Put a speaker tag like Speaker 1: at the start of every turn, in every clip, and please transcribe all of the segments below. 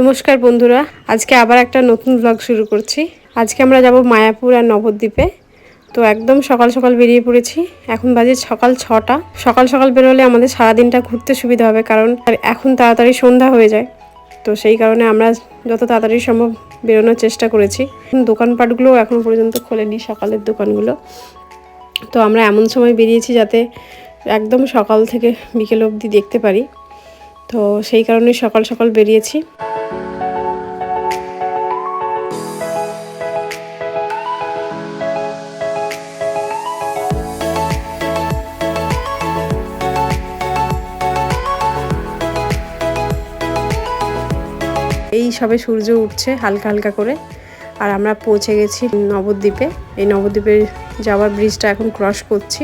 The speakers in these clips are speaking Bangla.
Speaker 1: নমস্কার বন্ধুরা, আজকে আবার একটা নতুন ব্লগ শুরু করছি। আজকে আমরা যাব মায়াপুর আর নবদ্বীপে। তো একদম সকাল সকাল বেরিয়ে পড়েছি। এখন বাজে সকাল ছটা। সকাল সকাল বেরোলে আমাদের সারাদিনটা ঘুরতে সুবিধা হবে, কারণ এখন তাড়াতাড়ি সন্ধ্যা হয়ে যায়। তো সেই কারণে আমরা যত তাড়াতাড়ি সম্ভব বেরোনোর চেষ্টা করেছি। দোকানপাটগুলো এখন পর্যন্ত খোলেনি, সকালের দোকানগুলো। তো আমরা এমন সময় বেরিয়েছি যাতে একদম সকাল থেকে বিকেল অবধি দেখতে পারি। তো সেই কারণে সকাল সকাল বেরিয়েছি। সবে সূর্য উঠছে হালকা হালকা করে। আর আমরা পৌঁছে গেছি নবদ্বীপে। এই নবদ্বীপে যাওয়ার ব্রিজটা এখন ক্রস করছি।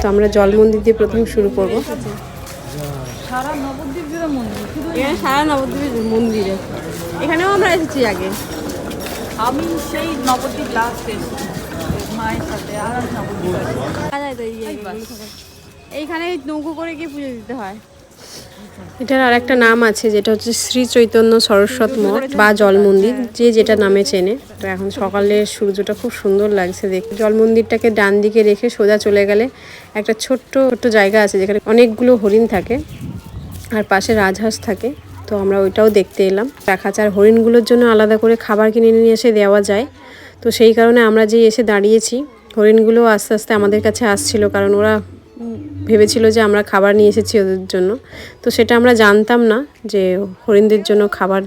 Speaker 1: তো আমরা জল মন্দির দিয়ে প্রথম শুরু করব।
Speaker 2: সারা নবদ্বীপ মন্দির
Speaker 1: সারা নবদ্বীপের মন্দিরে এখানেও আমরা এসেছি আগে।
Speaker 2: আমি সেই নবদ্বীপ লাস্ট এসেছি। মায়ের সাথে আর।
Speaker 1: এইখানে নৌকো করে গিয়ে পুজো দিতে হয়। এটার আর একটা নাম আছে যেটা হচ্ছে শ্রী চৈতন্য সরস্বত মঠ বা জল মন্দির যে যেটা নামে চেনে। তো এখন সকালে সূর্যটা খুব সুন্দর লাগছে দেখতে। জল মন্দিরটাকে ডান দিকে রেখে সোজা চলে গেলে একটা ছোট্ট ছোট্ট জায়গা আছে যেখানে অনেকগুলো হরিণ থাকে আর পাশে রাজহাঁস থাকে। তো আমরা ওইটাও দেখতে এলাম। দেখাচার হরিণগুলোর জন্য আলাদা করে খাবার কিনে নিয়ে এসে দেওয়া যায়। তো সেই কারণে আমরা যে এসে দাঁড়িয়েছি, হরিণগুলো আস্তে আস্তে আমাদের কাছে আসছিল কারণ ওরা ভেবেছিল যে আমরা খাবার নিয়ে এসেছি ওদের জন্য। তো সেটা আমরা জানতাম না যে হরিণদের জন্য খাবার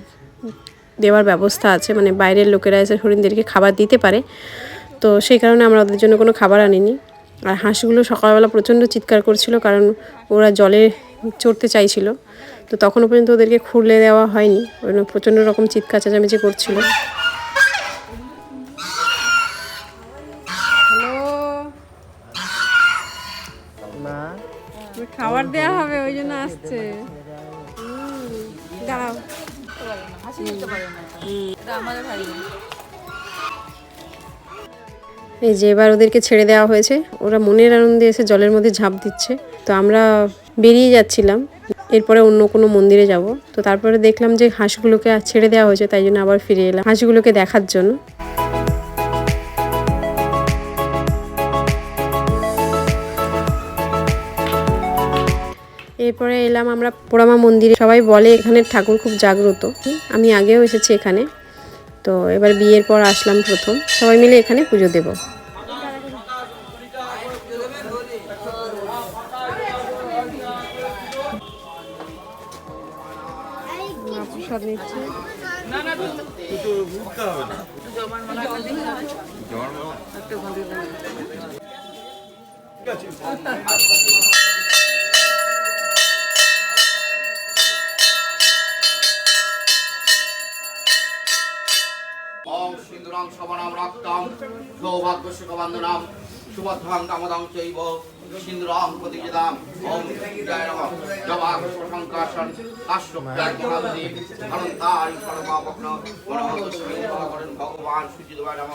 Speaker 1: দেওয়ার ব্যবস্থা আছে মানে বাইরের লোকেরা এসে হরিণদেরকে খাবার দিতে পারে। তো সেই কারণে আমরা ওদের জন্য কোনো খাবার আনিনি। আর হাঁসগুলো সকালবেলা প্রচণ্ড চিৎকার করছিল কারণ ওরা জলে চড়তে চাইছিল। তো তখনও পর্যন্ত ওদেরকে খুলে দেওয়া হয়নি প্রচণ্ড রকম চিৎকার চেঁচামেচি করছিল। এই যে এবার ওদেরকে ছেড়ে দেওয়া হয়েছে। ওরা মনের আনন্দে এসে জলের মধ্যে ঝাঁপ দিচ্ছে। তো আমরা বেরিয়ে যাচ্ছিলাম। এরপরে অন্য কোনো মন্দিরে যাব। তো তারপরে দেখলাম যে হাঁসগুলোকে ছেড়ে দেওয়া হয়েছে, তাই জন্য আবার ফিরে এলাম। হাঁসগুলোকে দেখার জন্য। এরপরে এলাম আমরা পোড়ামা মন্দিরে। সবাই বলে এখানের ঠাকুর খুব জাগ্রত। আমি আগেও এসেছি এখানে। তো এবার বিয়ের পর আসলাম প্রথম। সবাই মিলে এখানে পুজো দেব। নিচ্ছে
Speaker 3: ওম সিন্দুরং শবনাম রক্তম। সৌভাগ্য সুখবন্দনাম সুভদ্রাং কামদাং চৈব সিন্দুরং প্রতিযোদাম ওম জয় নম। জবাগ সংকাশন কাশ্যপ্যাগ মহাবলী সর্বাপগ্ন করেন ভগবান সুচিদবায় নম।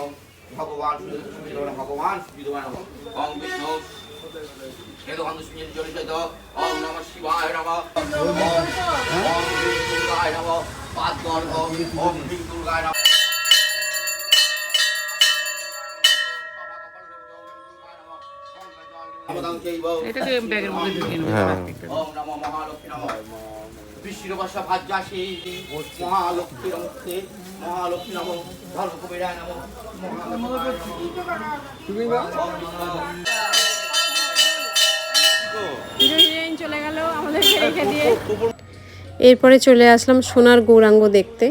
Speaker 3: ভগবান সুচিদবায় ভগবান সুচিদবায় নম। ওম বিষ্ণু। হেদবন্ধুষ্মির জড়িত ওম নম শিবায় নম। ওম ওম হ্রিং দুর্গায় নম। পাদ্মর্ঘ ওম হ্রিং দুর্গায় নম।
Speaker 2: এটাকে ব্যাগের মধ্যে ঢুকিয়ে নেব।
Speaker 3: ওম নমো মহালক্ষ্মী নমঃ। বিষ্ণুবর্ষা ভাজ্যাসী মহালক্ষ্মীর মুক্তে মহালক্ষ্মী নম। ধর্মকুবেরায় নম।
Speaker 1: চলে গেল আমাদেরকে রেখে দিয়ে। এরপরে চলে আসলাম সোনার গৌরাঙ্গ দেখতে।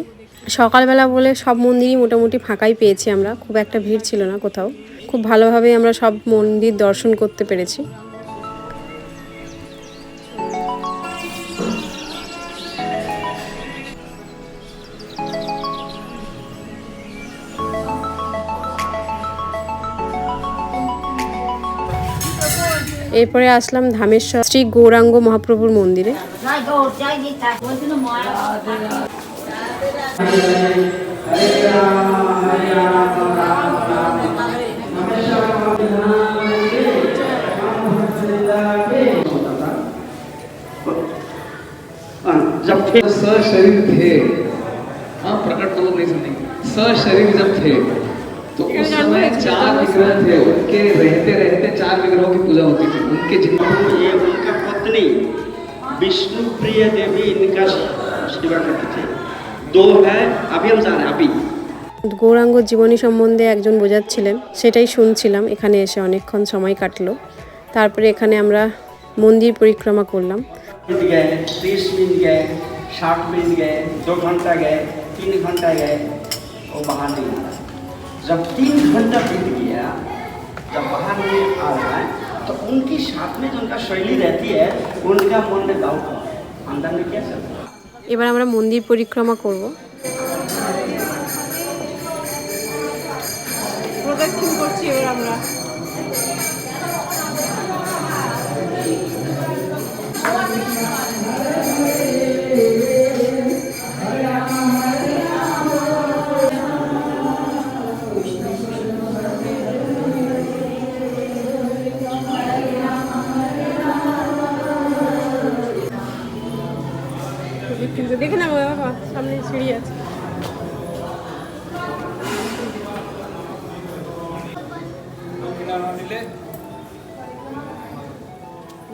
Speaker 1: সকালবেলা বলে সব মন্দিরই মোটামুটি ফাঁকাই পেয়েছি আমরা। খুব একটা ভিড় ছিল না কোথাও। খুব ভালোভাবে আমরা সব মন্দির দর্শন করতে পেরেছি। এরপরে আসলাম ধামেশ্বর শ্রী গৌরাঙ্গ মহাপ্রভুর মন্দিরে
Speaker 4: जब थे सशरीर थे हाँ प्रकट तो लोग नहीं सुनेंगे सशरीर जब थे तो उस समय चार विग्रह थे उनके रहते रहते चार विग्रहों की पूजा होती थी उनके जिन
Speaker 5: ये उनका पत्नी विष्णु प्रिय देवी इनका सेवा करती थी दो है अभी हम जा रहे हैं अभी
Speaker 1: গৌরাঙ্গ জীবনী সম্বন্ধে একজন বোঝাচ্ছিলেন সেটাই শুনছিলাম এখানে এসে অনেকক্ষণ সময় কাটলো তারপরে এখানে আমরা মন্দির পরিক্রমা করলাম
Speaker 5: मिनट गए तीस मिनट गए साठ मिनट गए दो घंटा गए जब तीन घंटा बीत गया जब बाहर नहीं आ रहा है तो उनके साथ में जो उनका शैली रहती है उनका मन में डाउट हुआ अंदर में क्या चल रहा है
Speaker 1: এবার আমরা মন্দির পরিক্রমা করব প্রদক্ষিণ করছি এবার আমরা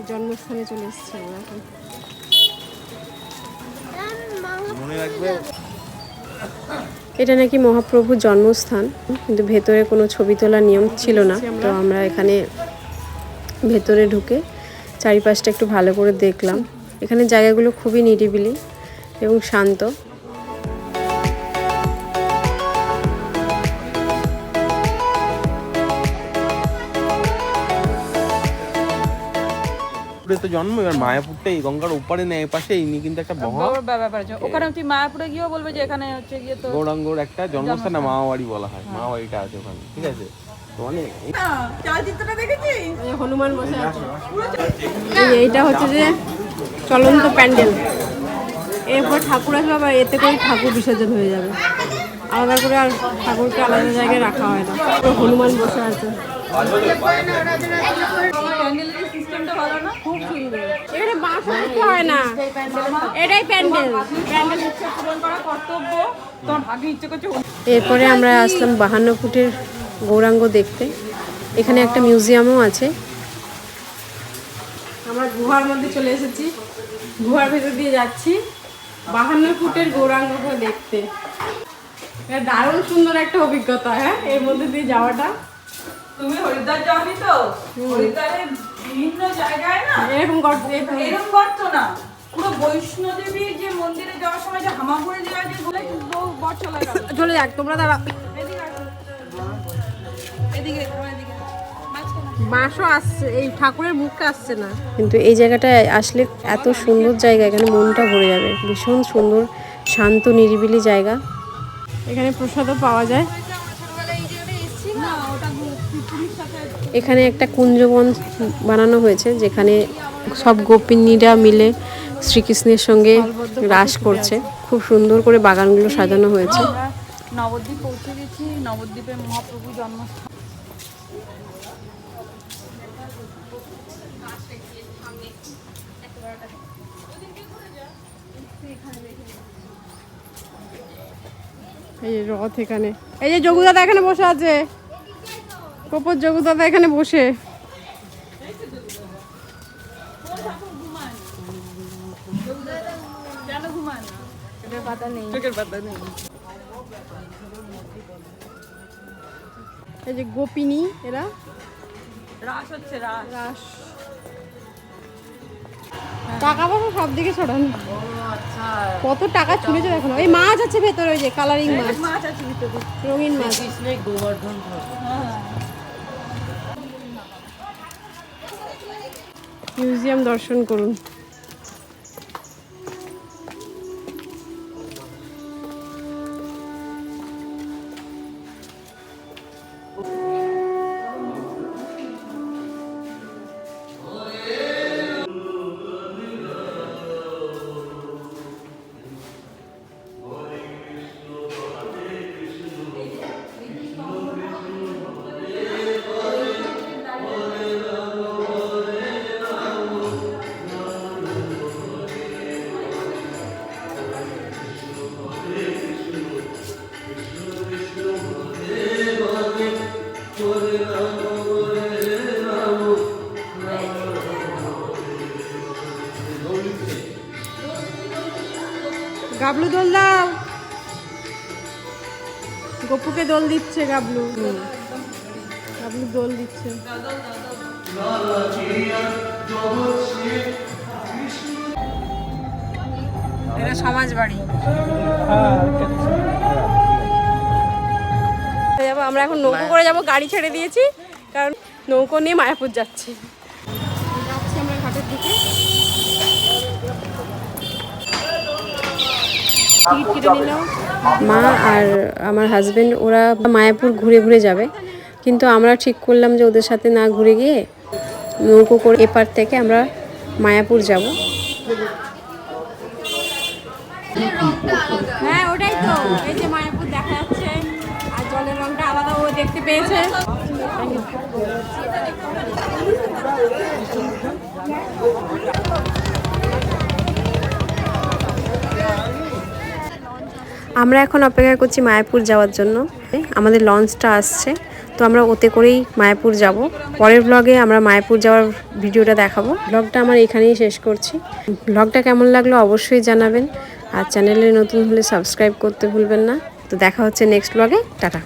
Speaker 1: জন্মস্থানে চলে এসেছি আমরা এখন। এটা নাকি মহাপ্রভুর জন্মস্থান কিন্তু ভেতরে কোনো ছবি তোলার নিয়ম ছিল না। তো আমরা এখানে ভেতরে ঢুকে চারিপাশটা একটু ভালো করে দেখলাম। এখানে জায়গাগুলো খুবই নিরিবিলি এবং শান্ত।
Speaker 6: মায়াপুরে তো জন্ম এবার মায়াপুরটা এই গঙ্গার ওপারে নেই পাশে ইনি কিন্তু একটা মহা
Speaker 2: বড় ব্যাপার আছে। ওখানে তুই মায়াপুরে গিয়েও বলবে যে এখানে হচ্ছে গিয়ে তো
Speaker 6: গৌরাঙ্গর একটা জন্মস্থান না মামাবাড়ি বলা হয়। মামাবাড়িটা আছে ওখানে ঠিক আছে? মানে এই-
Speaker 1: হনুমান বসে আছে। এইটা হচ্ছে যে চলন্ত প্যান্ডেল। এরপর ঠাকুর আসবে আবার এতে করে ঠাকুর বিসর্জন হয়ে যাবে। আলাদা করে আর ঠাকুরকে আলাদা জায়গায় রাখা হয় না। হনুমান বসে আছে।
Speaker 2: প্যান্ডেলের সিস্টেমটা ভালো না? খুব সুন্দর।
Speaker 1: এখানে বাঁশ হয় না? এটাই প্যান্ডেল।
Speaker 2: প্যান্ডেল ইচ্ছা পূরণ করা কর্তব্য। তোমার ভাগ্য ইচ্ছে করছে
Speaker 1: এরপরে আমরা আসলাম বাহান্ন ফুটের গৌরাঙ্গ দেখতে। এখানে একটা মিউজিয়ামও আছে। আমরা গুহার মধ্যে চলে এসেছি। গুহার ভেতর দিয়ে যাচ্ছি। বাহান্ন ফুটের গৌরাঙ্গকে দেখতে। দারুণ সুন্দর একটা অভিজ্ঞতা হ্যাঁ? এর মধ্যে দিয়ে যাওয়াটা।
Speaker 2: তুমি হরিদ্বার যাওনি তো? হরিদ্বারের বিভিন্ন জায়গায় না
Speaker 1: এরকম গর্ত
Speaker 2: এরকম করতো না। পুরো বৈষ্ণোদেবীর যে মন্দিরে যাওয়ার সময় যে হামাগুড়ি দেওয়া যে বলে বর চলে গেল।
Speaker 1: চলে যাক তোমরা দাঁড়া
Speaker 2: এদিকে
Speaker 1: বাঁশও আসছে এই ঠাকুরের মুখটা আসছে না। কিন্তু এই জায়গাটায় আসলে এত সুন্দর জায়গা এখানে মনটা ভরে যাবে। ভীষণ সুন্দর শান্ত নিরিবিলি জায়গা। এখানে প্রসাদও পাওয়া যায়। এখানে একটা কুঞ্জবন বানানো হয়েছে যেখানে সব গোপিনীরা মিলে শ্রীকৃষ্ণের সঙ্গে রাস করছে। খুব সুন্দর করে বাগানগুলো সাজানো হয়েছে।
Speaker 2: নবদ্বীপ পৌঁছে গেছি নবদ্বীপে মহাপ্রভু জন্মস্থান।
Speaker 1: এই যে রথ এখানে। এই যে যোগুদাদা এখানে বসে আছে। কপর যোগুদাদা এখানে বসে। এই যে গোপিনী এরা?
Speaker 2: রাস হচ্ছে রাস।
Speaker 1: টাকা পয়সা সব দিকে ছড়ানো। কত টাকা ছুঁড়েছে দেখো না। এই মাছ আছে ভেতরে ওই যে কালারিং মাছ।
Speaker 2: মাছ আছে ভিতরে।
Speaker 1: রঙিন মাছ। মিউজিয়াম দর্শন করুন। গাবলু দোল দাও। গপুকে দোল দিচ্ছে গাবলু। গাবলু দোল দিচ্ছে। এটা সমাজ বাড়ি। যাব আমরা এখন নৌকো করে যাব গাড়ি ছেড়ে দিয়েছি কারণ নৌকো নিয়ে মায়াপুর যাচ্ছি। টিকিট কেটে নিলাম মা আর আমার হাজবেন্ড ওরা মায়াপুর ঘুরে ঘুরে যাবে। কিন্তু আমরা ঠিক করলাম যে ওদের সাথে না ঘুরে গিয়ে নৌকো করে এপার থেকে আমরা মায়াপুর যাব। হ্যাঁ ওটাই তো। এই যে মায়াপুর দেখা যাচ্ছে আর জলের রংটা আলাদা ও দেখতে পেয়েছে। আমরা এখন অপেক্ষা করছি মায়াপুর যাওয়ার জন্য। আমাদের লঞ্চটা আসছে, তো আমরা ওতে করেই মায়াপুর যাব। পরের ব্লগে আমরা মায়াপুর যাওয়ার ভিডিওটা দেখাবো। ব্লগটা আমার এখানেই শেষ করছি। ব্লগটা কেমন লাগল অবশ্যই জানাবেন। আর চ্যানেলে নতুন হলে সাবস্ক্রাইব করতে ভুলবেন না। তো দেখা হচ্ছে নেক্সট ব্লগে টাটা।